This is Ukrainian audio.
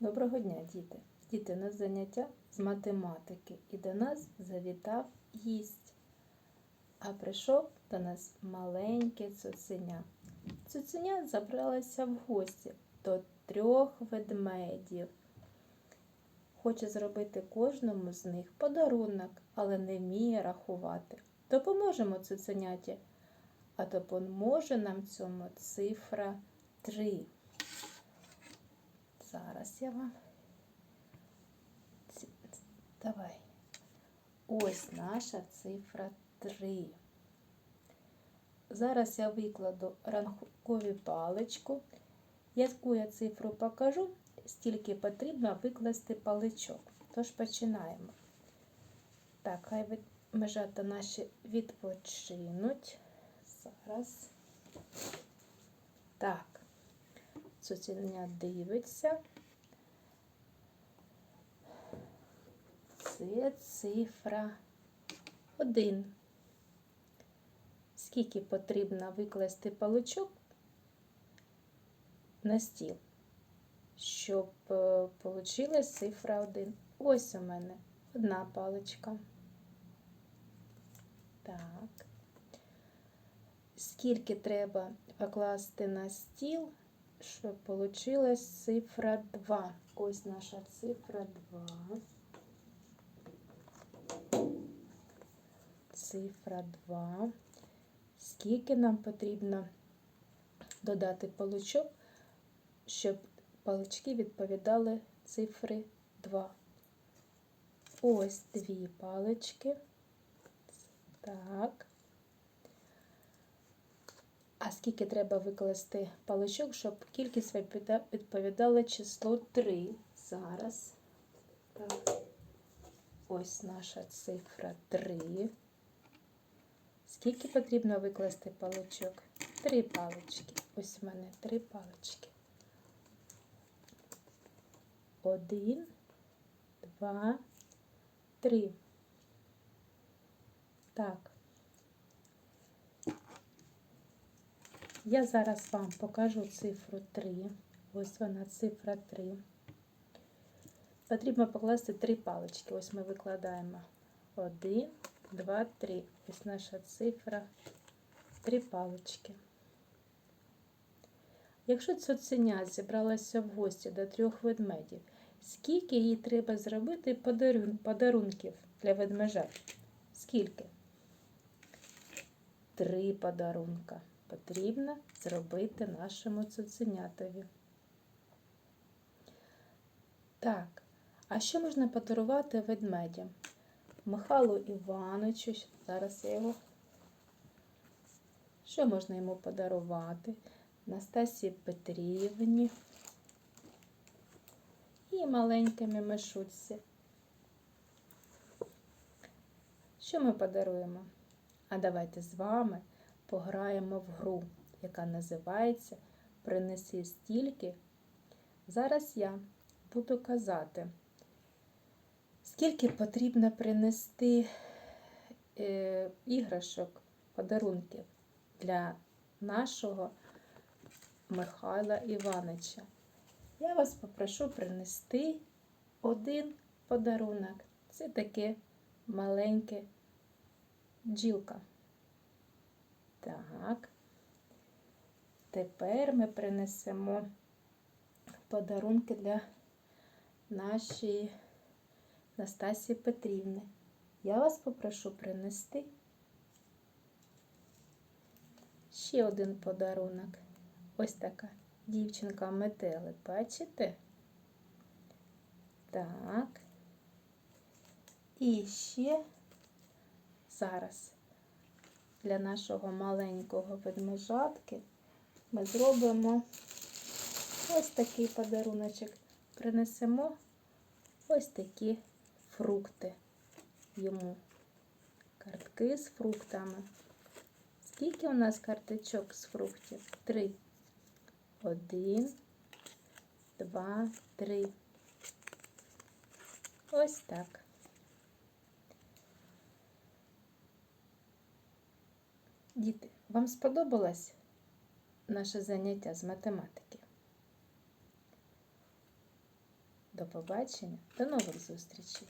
Доброго дня, діти! Діти, у нас заняття з математики і до нас завітав гість. А прийшов до нас маленьке цуценя. Цуценя забралася в гості до трьох ведмедів. Хоче зробити кожному з них подарунок, але не вміє рахувати. Допоможемо цуценяті, а допоможе нам цьому цифра 3. Зараз. Давай. Ось наша цифра 3. Зараз я викладу ранкові паличку. Яку я цифру покажу, стільки потрібно викласти паличок. Тож починаємо. Так, хай межата наші відпочинуть. Зараз. Так. Цуценя дивиться. Це цифра 1. Скільки потрібно викласти паличок на стіл, щоб вийшла цифра 1. Ось у мене одна паличка. Так. Скільки треба покласти на стіл, щоб вийшла цифра 2. Ось наша цифра 2. Цифра 2. Скільки нам потрібно додати паличок, щоб палички відповідали цифри 2. Ось дві палички. Так. А скільки треба викласти паличок, щоб кількість відповідала числу 3. Зараз. Так. Ось наша цифра 3. Скільки потрібно викласти паличок? Три палички. Ось в мене три палички. Один, два, три. Так. Я зараз вам покажу цифру 3. Ось вона цифра 3. Потрібно покласти три палички. Ось ми викладаємо 1, 2, 3. Ось наша цифра. Три палички. Якщо цуценя зібралася в гості до трьох ведмедів, скільки їй треба зробити подарунків для ведмежат? Скільки? Три подарунка потрібно зробити нашому цуценятові. Так, а що можна подарувати ведмедям? Михайлу Івановичу, зараз я його. Що можна йому подарувати? Настасії Петрівні і маленькими мишутці. Що ми подаруємо? А давайте з вами пограємо в гру, яка називається Принеси стільки. Зараз я буду казати, скільки потрібно принести е, іграшок, подарунків для нашого Михайла Івановича. Я вас попрошу принести один подарунок. Це таке маленьке бджілка. Так. Тепер ми принесемо подарунки для нашої Настасії Петрівни. Я вас попрошу принести ще один подарунок. Ось така дівчинка метелик, бачите? Так. І ще зараз для нашого маленького ведмежатки ми зробимо ось такий подаруночок. Принесемо ось такі фрукти йому. Картки з фруктами. Скільки у нас карточок з фруктів? Три. Один, два, три. Ось так. Діти, вам сподобалось наше заняття з математики? До побачення, до нових зустрічей!